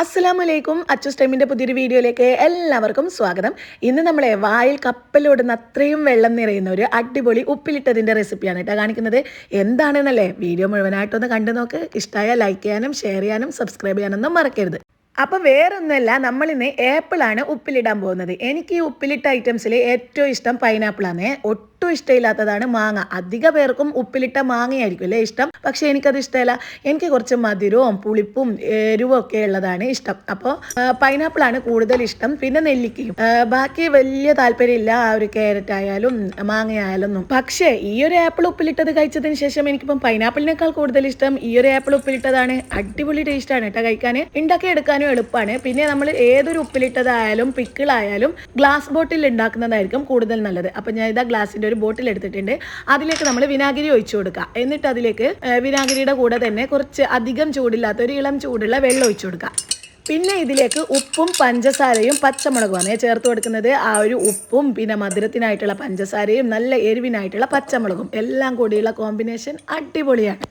അസ്സലാമലൈക്കും. അച്ചൂസ് ടൈമിന്റെ പുതിയൊരു വീഡിയോയിലേക്ക് എല്ലാവർക്കും സ്വാഗതം. ഇന്ന് നമ്മളെ വായിൽ കപ്പലോടുന്ന അത്രയും വെള്ളം നിറയുന്ന ഒരു അടിപൊളി ഉപ്പിലിട്ടതിന്റെ റെസിപ്പിയാണ് കേട്ടോ കാണിക്കുന്നത്. എന്താണെന്നല്ലേ? വീഡിയോ മുഴുവനായിട്ടൊന്ന് കണ്ടു നോക്ക് ഇഷ്ടമായ ലൈക്ക് ചെയ്യാനും ഷെയർ ചെയ്യാനും സബ്സ്ക്രൈബ് ചെയ്യാനൊന്നും മറക്കരുത്. അപ്പോൾ വേറൊന്നുമല്ല നമ്മളിന്ന് ആപ്പിളാണ് ഉപ്പിലിടാൻ പോകുന്നത്. എനിക്ക് ഈ ഉപ്പിലിട്ട ഐറ്റംസിൽ ഏറ്റവും ഇഷ്ടം പൈനാപ്പിളാണ്. ഒട്ടും ഇഷ്ടമില്ലാത്തതാണ് മാങ്ങ. അധിക പേർക്കും ഉപ്പിലിട്ട മാങ്ങയായിരിക്കും അല്ലേ ഇഷ്ടം? പക്ഷേ എനിക്കത് ഇഷ്ടമല്ല. എനിക്ക് കുറച്ച് മധുരവും പുളിപ്പും എരിവും ഒക്കെ ഉള്ളതാണ് ഇഷ്ടം. അപ്പോൾ പൈനാപ്പിളാണ് കൂടുതൽ ഇഷ്ടം. പിന്നെ നെല്ലിക്കയും. ബാക്കി വലിയ താല്പര്യമില്ല ആ ഒരു ക്യാരറ്റ് ആയാലും മാങ്ങയായാലും ഒന്നും. പക്ഷേ ഈ ഒരു ആപ്പിൾ ഉപ്പിലിട്ടത് കഴിച്ചതിന് ശേഷം എനിക്കിപ്പം പൈനാപ്പിളിനേക്കാൾ കൂടുതൽ ഇഷ്ടം ഈ ഒരു ആപ്പിൾ ഉപ്പിലിട്ടതാണ്. അടിപൊളി ടേസ്റ്റാണ് കേട്ടോ കഴിക്കാൻ ഉണ്ടാക്കിയെടുക്കാനും എളുപ്പമാണ് പിന്നെ നമ്മൾ ഏതൊരു ഉപ്പിലിട്ടതായാലും പിക്കിളായാലും ഗ്ലാസ് ബോട്ടിൽ ഉണ്ടാക്കുന്നതായിരിക്കും കൂടുതൽ നല്ലത്. അപ്പം ഞാൻ ഇതാ ഗ്ലാസിന്റെ ഒരു ബോട്ടിൽ എടുത്തിട്ടുണ്ട്. അതിലേക്ക് നമ്മൾ വിനാഗിരി ഒഴിച്ചു കൊടുക്കുക. എന്നിട്ട് അതിലേക്ക് വിനാഗിരിയുടെ കൂടെ തന്നെ കുറച്ച് അധികം ചൂടില്ലാത്ത ഒരു ഇളം ചൂടുള്ള വെള്ളം ഒഴിച്ചു കൊടുക്കുക. പിന്നെ ഇതിലേക്ക് ഉപ്പും പഞ്ചസാരയും പച്ചമുളകുമാണ്. ചേർത്ത് കൊടുക്കുന്നത് ആ ഒരു ഉപ്പും പിന്നെ മധുരത്തിനായിട്ടുള്ള പഞ്ചസാരയും നല്ല എരിവിനായിട്ടുള്ള പച്ചമുളകും. എല്ലാം കൂടിയുള്ള കോമ്പിനേഷൻ അടിപൊളിയാണ്.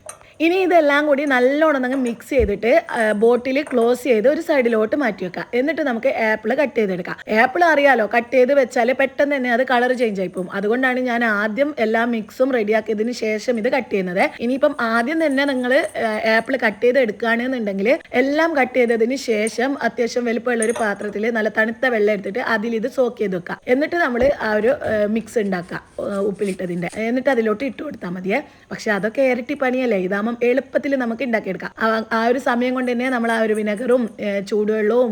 ഇനി ഇതെല്ലാം കൂടി നല്ലോണം അങ്ങ് മിക്സ് ചെയ്തിട്ട് ബോട്ടിൽ ക്ലോസ് ചെയ്ത് ഒരു സൈഡിലോട്ട് മാറ്റി വെക്കാം. എന്നിട്ട് നമുക്ക് ആപ്പിൾ കട്ട് ചെയ്തെടുക്കാം. ആപ്പിൾ അറിയാലോ കട്ട് ചെയ്ത് വെച്ചാൽ പെട്ടെന്ന് തന്നെ അത് കളർ ചേഞ്ച് ആയി പോകും. അതുകൊണ്ടാണ് ഞാൻ ആദ്യം എല്ലാ മിക്സും റെഡിയാക്കിയതിന് ശേഷം ഇത് കട്ട് ചെയ്യുന്നത്. ഇനിയിപ്പം ആദ്യം തന്നെ നിങ്ങൾ ആപ്പിൾ കട്ട് ചെയ്ത് എടുക്കുകയാണെന്നുണ്ടെങ്കിൽ എല്ലാം കട്ട് ചെയ്തതിന് ശേഷം അത്യാവശ്യം വലുപ്പമുള്ള ഒരു പാത്രത്തിൽ നല്ല തണുത്ത വെള്ളം എടുത്തിട്ട് അതിൽ ഇത് സോക്ക് ചെയ്ത് വെക്കുക എന്നിട്ട് നമ്മൾ ആ ഒരു മിക്സ് ഉണ്ടാക്കുക ഏഹ് ഉപ്പിലിട്ടതിന്റെ എന്നിട്ട് അതിലോട്ട് ഇട്ട് കൊടുത്താൽ മതിയേ. പക്ഷെ അതൊക്കെ ഇരട്ടി പണിയല്ലേ? ഇതാകുമ്പം എളുപ്പത്തിൽ നമുക്ക് ഉണ്ടാക്കിയെടുക്കാം ആ- ഒരു സമയം കൊണ്ട് തന്നെ നമ്മൾ ആ ഒരു വിനെഗറും ചൂടുവെള്ളവും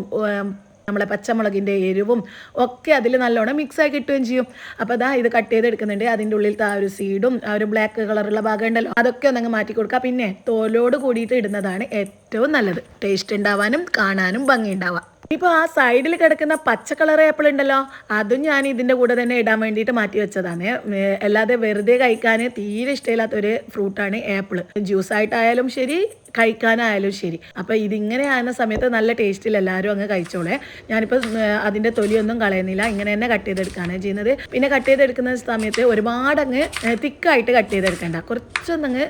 നമ്മളെ പച്ചമുളകിന്റെ എരിവും ഒക്കെ അതിൽ നല്ലോണം മിക്സായി കിട്ടുകയും ചെയ്യും. അപ്പോൾ അതാ ഇത് കട്ട് ചെയ്തെടുക്കുന്നുണ്ട്. അതിന്റെ ഉള്ളിലത്തെ ആ ഒരു സീഡും ആ ഒരു ബ്ലാക്ക് കളറുള്ള ഭാഗം ഉണ്ടല്ലോ. അതൊക്കെ ഒന്നങ്ങ് മാറ്റി കൊടുക്കുക പിന്നെ തോലോട് കൂടിയിട്ട് ഇടുന്നതാണ് ഏറ്റവും നല്ലത്. ടേസ്റ്റ് ഉണ്ടാവാനും കാണാനും ഭംഗി ഉണ്ടാവാം ഇപ്പോൾ ആ സൈഡിൽ കിടക്കുന്ന പച്ച കളർ ആപ്പിൾ ഉണ്ടല്ലോ അതും ഞാൻ ഇതിന്റെ കൂടെ തന്നെ ഇടാൻ വേണ്ടിയിട്ട് മാറ്റി വെച്ചതാണ്. അല്ലാതെ വെറുതെ കഴിക്കാൻ തീരെ ഇഷ്ടമില്ലാത്ത ഒരു ഫ്രൂട്ടാണ് ആപ്പിൾ. ജ്യൂസ് ആയിട്ടായാലും ശരി കഴിക്കാനായാലും ശരി. അപ്പോൾ ഇതിങ്ങനെ ആകുന്ന സമയത്ത് നല്ല ടേസ്റ്റിൽ എല്ലാവരും അങ്ങ് കഴിച്ചോളെ. ഞാനിപ്പോൾ അതിന്റെ തൊലിയൊന്നും കളയുന്നില്ല. ഇങ്ങനെ തന്നെ കട്ട് ചെയ്തെടുക്കുകയാണ് ചെയ്യുന്നത്. പിന്നെ കട്ട് ചെയ്തെടുക്കുന്ന സമയത്ത് ഒരുപാട് അങ്ങ് തിക്കായിട്ട് കട്ട് ചെയ്തെടുക്കണ്ട. കുറച്ചൊന്നങ്ങ്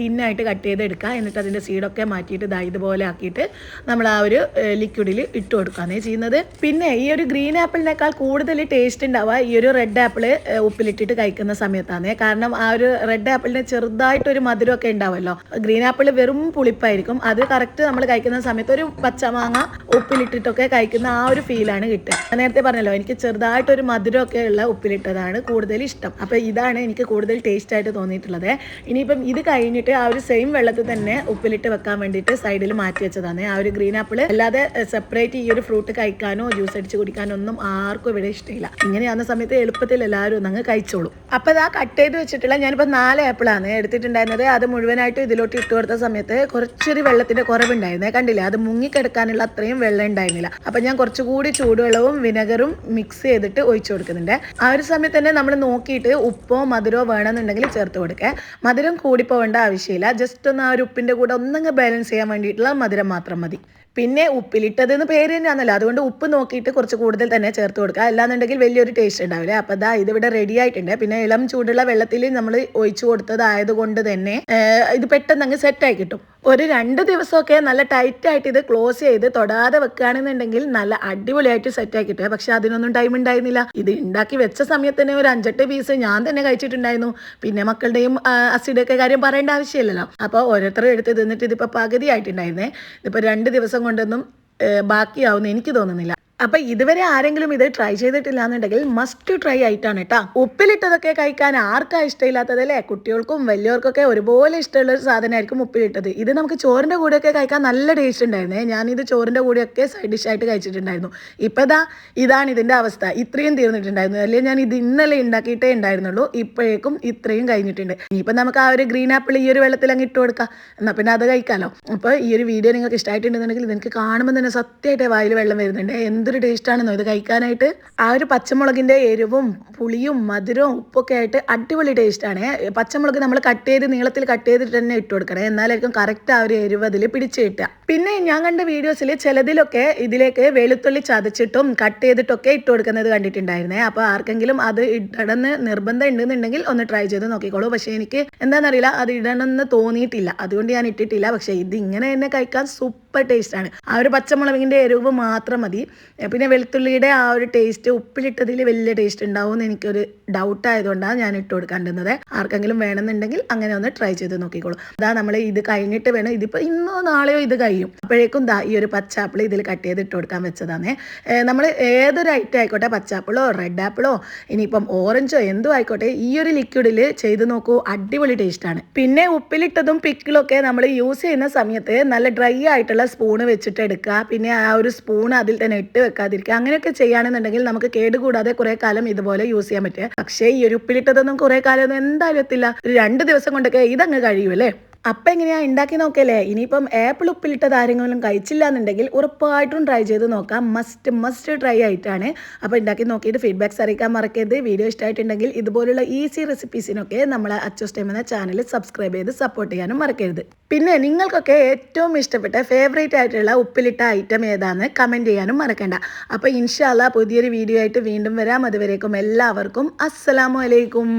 തിന്നായിട്ട് കട്ട് ചെയ്തെടുക്കുക എന്നിട്ട് അതിന്റെ സീഡൊക്കെ മാറ്റിയിട്ട് ഇതാ ഇതുപോലെ ആക്കിയിട്ട് നമ്മൾ ആ ഒരു ലിക്വിഡിൽ ഇട്ട് കൊടുക്കുകയാണ് ചെയ്യുന്നത്. പിന്നെ ഈ ഒരു ഗ്രീൻ ആപ്പിളിനേക്കാൾ കൂടുതൽ ടേസ്റ്റ് ഉണ്ടാവുക ഈ ഒരു റെഡ് ആപ്പിൾ ഉപ്പിലിട്ടിട്ട് കഴിക്കുന്ന സമയത്താണ് കാരണം ആ ഒരു റെഡ് ആപ്പിളിന് ചെറുതായിട്ടൊരു മധുരമൊക്കെ ഉണ്ടാവുമല്ലോ ഗ്രീൻ ആപ്പിൾ വെറും പുളിപ്പായിരിക്കും. അത് കറക്റ്റ് നമ്മൾ കഴിക്കുന്ന സമയത്ത് ഒരു പച്ചമാങ്ങ ഉപ്പിലിട്ടിട്ടൊക്കെ കഴിക്കുന്ന ആ ഒരു ഫീലാണ് കിട്ടുക. നേരത്തെ പറഞ്ഞല്ലോ എനിക്ക് ചെറുതായിട്ടൊരു മധുരമൊക്കെ ഉള്ള ഉപ്പിലിട്ടതാണ് കൂടുതൽ ഇഷ്ടം. അപ്പോൾ ഇതാണ് എനിക്ക് കൂടുതൽ ടേസ്റ്റ് ആയിട്ട് തോന്നിയിട്ടുള്ളത്. ഇനിയിപ്പം ഇത് കഴിഞ്ഞിട്ട് ആ ഒരു സെയിം വെള്ളത്തിൽ തന്നെ ഉപ്പിലിട്ട് വെക്കാൻ വേണ്ടിയിട്ട് സൈഡിൽ മാറ്റി വെച്ചതാണ്. ആ ഒരു ഗ്രീൻ ആപ്പിൾ അല്ലാതെ സെപ്പറേറ്റ് ഈ ഒരു ഫ്രൂട്ട് കഴിക്കാനോ ജ്യൂസ് അടിച്ച് കുടിക്കാനോ ഒന്നും ആർക്കും ഇവിടെ ഇഷ്ടമില്ല. ഇങ്ങനെയാകുന്ന സമയത്ത് എളുപ്പത്തിൽ എല്ലാവരും ഒന്നങ്ങ് കഴിച്ചോളൂ. അത് ആ കട്ട് ചെയ്ത് വെച്ചിട്ടുള്ള ഞാനിപ്പോൾ നാല് ആപ്പിളാണ് എടുത്തിട്ടുണ്ടായിരുന്നത്. അത് മുഴുവനായിട്ട് ഇതിലോട്ട് ഇട്ട് കൊടുത്ത സമയത്ത് കുറച്ചൊരു വെള്ളത്തിന്റെ കുറവുണ്ടായിരുന്നേ. കണ്ടില്ലേ? അത് മുങ്ങിക്കെടുക്കാനുള്ള അത്രയും വെള്ളം ഉണ്ടായിരുന്നില്ല. അപ്പം ഞാൻ കുറച്ചുകൂടി ചൂടുവെള്ളവും വിനെഗറും മിക്സ് ചെയ്തിട്ട് ഒഴിച്ചു കൊടുക്കുന്നുണ്ട്. ആ ഒരു സമയത്ത് തന്നെ നമ്മൾ നോക്കിയിട്ട് ഉപ്പോ മധുരമോ വേണമെന്നുണ്ടെങ്കിൽ ചേർത്ത് കൊടുക്കുക മധുരം കൂടി പോകേണ്ട ആവശ്യമില്ല. ജസ്റ്റ് ഒന്ന് ആ ഒരു ഉപ്പിന്റെ കൂടെ ഒന്നങ്ങ് ബാലൻസ് ചെയ്യാൻ വേണ്ടിയിട്ടുള്ള മധുരം മാത്രം മതി. പിന്നെ ഉപ്പിലിട്ടതെന്ന് പേര് തന്നെയാണല്ലോ അതുകൊണ്ട് ഉപ്പ് നോക്കിയിട്ട് കുറച്ച് കൂടുതൽ തന്നെ ചേർത്ത് കൊടുക്കുക. അല്ലാന്നുണ്ടെങ്കിൽ വലിയൊരു ടേസ്റ്റ് ഉണ്ടാവില്ല? അപ്പോൾ ദാ ഇതിവിടെ റെഡി ആയിട്ടുണ്ട്. പിന്നെ ഇളം ചൂടുള്ള വെള്ളത്തിൽ നമ്മൾ ഒഴിച്ചു കൊടുത്തതായത് കൊണ്ട് തന്നെ ഇത് പെട്ടെന്ന് അങ്ങ് സെറ്റായി കിട്ടും. ഒരു രണ്ട് ദിവസമൊക്കെ നല്ല ടൈറ്റ് ആയിട്ട് ഇത് ക്ലോസ് ചെയ്ത് തൊടാതെ വെക്കുകയാണെന്നുണ്ടെങ്കിൽ നല്ല അടിപൊളിയായിട്ട് സെറ്റ് ആക്കി കിട്ടുക പക്ഷെ അതിനൊന്നും ടൈം ഉണ്ടായിരുന്നില്ല. ഇത് ഉണ്ടാക്കി വെച്ച സമയത്ത് തന്നെ ഒരു അഞ്ചെട്ട് പീസ് ഞാൻ തന്നെ കഴിച്ചിട്ടുണ്ടായിരുന്നു. പിന്നെ മക്കളുടെയും അസിഡൊക്കെ കാര്യം പറയേണ്ട ആവശ്യമില്ലല്ലോ. അപ്പോൾ ഓരോരുത്തരും എടുത്ത് തിന്നിട്ട് ഇതിപ്പോൾ പകുതി ആയിട്ടുണ്ടായിരുന്നേ ഇതിപ്പോൾ രണ്ട് ദിവസം കൊണ്ടൊന്നും ബാക്കിയാവുമെന്ന് എനിക്ക് തോന്നുന്നില്ല. അപ്പൊ ഇതുവരെ ആരെങ്കിലും ഇത് ട്രൈ ചെയ്തിട്ടില്ല എന്നുണ്ടെങ്കിൽ മസ്റ്റ് ട്രൈ ആയിട്ടാണ് കേട്ടോ. ഉപ്പിലിട്ടതൊക്കെ കഴിക്കാൻ ആർക്കാ ഇഷ്ടമില്ലാത്തതല്ലേ കുട്ടികൾക്കും വലിയവർക്കൊക്കെ ഒരുപോലെ ഇഷ്ടമുള്ള ഒരു സാധനമായിരിക്കും ഉപ്പിലിട്ടത്. ഇത് നമുക്ക് ചോറിന്റെ കൂടെയൊക്കെ കഴിക്കാൻ നല്ല ടേസ്റ്റ് ഉണ്ടായിരുന്നേ. ഇത് ചോറിന്റെ കൂടെയൊക്കെ സൈഡ് ഡിഷ് ആയിട്ട് കഴിച്ചിട്ടുണ്ടായിരുന്നു. ഇപ്പൊ ദാ ഇതാണ് ഇതിന്റെ അവസ്ഥ. ഇത്രയും തീർന്നിട്ടുണ്ടായിരുന്നു. അല്ലെങ്കിൽ ഞാൻ ഇത് ഇന്നലെ ഉണ്ടാക്കിയിട്ടേ ഉണ്ടായിരുന്നുള്ളൂ. ഇപ്പോഴേക്കും ഇത്രയും കഴിഞ്ഞിട്ടുണ്ട്. ഇനിയിപ്പം നമുക്ക് ആ ഒരു ഗ്രീൻ ആപ്പിൾ ഈ ഒരു വെള്ളത്തിൽ അങ്ങ് ഇട്ട് കൊടുക്കാം. എന്നാൽ പിന്നെ അത് കഴിക്കാമല്ലോ അപ്പോൾ ഈ ഒരു വീഡിയോ നിങ്ങൾക്ക് ഇഷ്ടമായിട്ടുണ്ടെന്നുണ്ടെങ്കിൽ നിനക്ക് കാണുമ്പോൾ തന്നെ സത്യമായിട്ട് വായിൽ വെള്ളം വരുന്നുണ്ട്. എന്തൊരു ടേസ്റ്റ് ആണെന്നോ? ഇത് കഴിക്കാനായിട്ട് ആ ഒരു പച്ചമുളകിന്റെ എരിവും പുളിയും മധുരവും ഉപ്പൊക്കെ ആയിട്ട് അടിപൊളി ടേസ്റ്റ് ആണ്. പച്ചമുളക് നമ്മൾ കട്ട് ചെയ്ത് നീളത്തിൽ കട്ട് ചെയ്തിട്ട് തന്നെ ഇട്ട് കൊടുക്കണം. എന്നാലായിരിക്കും കറക്റ്റ് ആ ഒരു എരിവ് അതിൽ പിടിച്ച് കിട്ടുക. പിന്നെ ഞാൻ കണ്ട വീഡിയോസിൽ ചിലതിലൊക്കെ ഇതിലേക്ക് വെളുത്തുള്ളി ചതച്ചിട്ടും കട്ട് ചെയ്തിട്ടൊക്കെ ഇട്ട് കൊടുക്കുന്നത് കണ്ടിട്ടുണ്ടായിരുന്നേ. അപ്പോൾ ആർക്കെങ്കിലും അത് ഇടണമെന്ന് നിർബന്ധം ഉണ്ടെന്നുണ്ടെങ്കിൽ ഒന്ന് ട്രൈ ചെയ്ത് നോക്കിക്കോളൂ. പക്ഷേ എനിക്ക് എന്താണെന്നറിയില്ല അത് ഇടണമെന്ന് തോന്നിയിട്ടില്ല. അതുകൊണ്ട് ഞാൻ ഇട്ടിട്ടില്ല. പക്ഷേ ഇത് ഇങ്ങനെ തന്നെ കഴിക്കാൻ സൂപ്പർ സൂപ്പർ ടേസ്റ്റാണ് ആ ഒരു പച്ചമുളകിന്റെ എരിവ് മാത്രം മതി. പിന്നെ വെളുത്തുള്ളിയുടെ ആ ഒരു ടേസ്റ്റ് ഉപ്പിലിട്ടതിൽ വലിയ ടേസ്റ്റ് ഉണ്ടാവും എന്ന് എനിക്കൊരു ഡൗട്ട് ആയതുകൊണ്ടാണ് ഞാൻ ഇട്ട് കൊടുക്കേണ്ടുന്നത് ആർക്കെങ്കിലും വേണമെന്നുണ്ടെങ്കിൽ അങ്ങനെ ഒന്ന് ട്രൈ ചെയ്ത് നോക്കിക്കോളൂ. അതാ നമ്മൾ ഇത് കഴിഞ്ഞിട്ട് വേണം. ഇതിപ്പോൾ ഇന്നോ നാളെയോ ഇത് കഴിയും. അപ്പോഴേക്കും ദാ ഈ ഒരു പച്ചാപ്പിൾ ഇതിൽ കട്ട് ചെയ്ത് ഇട്ട് കൊടുക്കാൻ വെച്ചതാണ്. നമ്മൾ ഏതൊരു ഐറ്റം ആയിക്കോട്ടെ പച്ചാപ്പിളോ റെഡ് ആപ്പിളോ ഇനിയിപ്പം ഓറഞ്ചോ എന്തോ ആയിക്കോട്ടെ ഈ ഒരു ലിക്വിഡിൽ ചെയ്ത് നോക്കൂ അടിപൊളി ടേസ്റ്റ് ആണ്. പിന്നെ ഉപ്പിലിട്ടതും പിക്കിളൊക്കെ നമ്മൾ യൂസ് ചെയ്യുന്ന സമയത്ത് നല്ല ഡ്രൈ ആയിട്ടുള്ള സ്പൂണ് വെച്ചിട്ട് എടുക്കുക. പിന്നെ ആ ഒരു സ്പൂൺ അതിൽ തന്നെ ഇട്ട് വെക്കാതിരിക്കുക. അങ്ങനെയൊക്കെ ചെയ്യുകയാണെന്നുണ്ടെങ്കിൽ നമുക്ക് കേടുകൂടാതെ കുറേ കാലം ഇതുപോലെ യൂസ് ചെയ്യാൻ പറ്റുക. പക്ഷേ ഈ ഒരു ഉപ്പിലിട്ടതൊന്നും കുറേ കാലം ഒന്നും എന്തായാലും എത്തില്ല. ഒരു രണ്ട് ദിവസം കൊണ്ടൊക്കെ ഇതങ്ങ് കഴിയുമല്ലേ അപ്പം എങ്ങനെയാണ് ഉണ്ടാക്കി നോക്കല്ലേ? ഇനിയിപ്പം ആപ്പിൾ ഉപ്പിലിട്ടത് ആരെങ്കിലും കഴിച്ചില്ല എന്നുണ്ടെങ്കിൽ ഉറപ്പായിട്ടും ട്രൈ ചെയ്ത് നോക്കാം. മസ്റ്റ് മസ്റ്റ് ട്രൈ ആയിട്ടാണ്. അപ്പോൾ ഉണ്ടാക്കി നോക്കിയിട്ട് ഫീഡ്ബാക്ക്സ് അറിയിക്കാൻ മറക്കരുത്. വീഡിയോ ഇഷ്ടമായിട്ടുണ്ടെങ്കിൽ ഇതുപോലുള്ള ഈസി റെസിപ്പീസിനൊക്കെ നമ്മൾ അച്ചോസ് ടൈം എന്ന ചാനൽ സബ്സ്ക്രൈബ് ചെയ്ത് സപ്പോർട്ട് ചെയ്യാനും മറക്കരുത്. പിന്നെ നിങ്ങൾക്കൊക്കെ ഏറ്റവും ഇഷ്ടപ്പെട്ട ഫേവറേറ്റ് ആയിട്ടുള്ള ഉപ്പിലിട്ട ഐറ്റം ഏതാണെന്ന് കമന്റ് ചെയ്യാനും മറക്കണ്ട. അപ്പോൾ ഇൻഷാല്ല പുതിയൊരു വീഡിയോ ആയിട്ട് വീണ്ടും വരാം. അതുവരേക്കും എല്ലാവർക്കും അസ്സലാമു അലൈക്കും.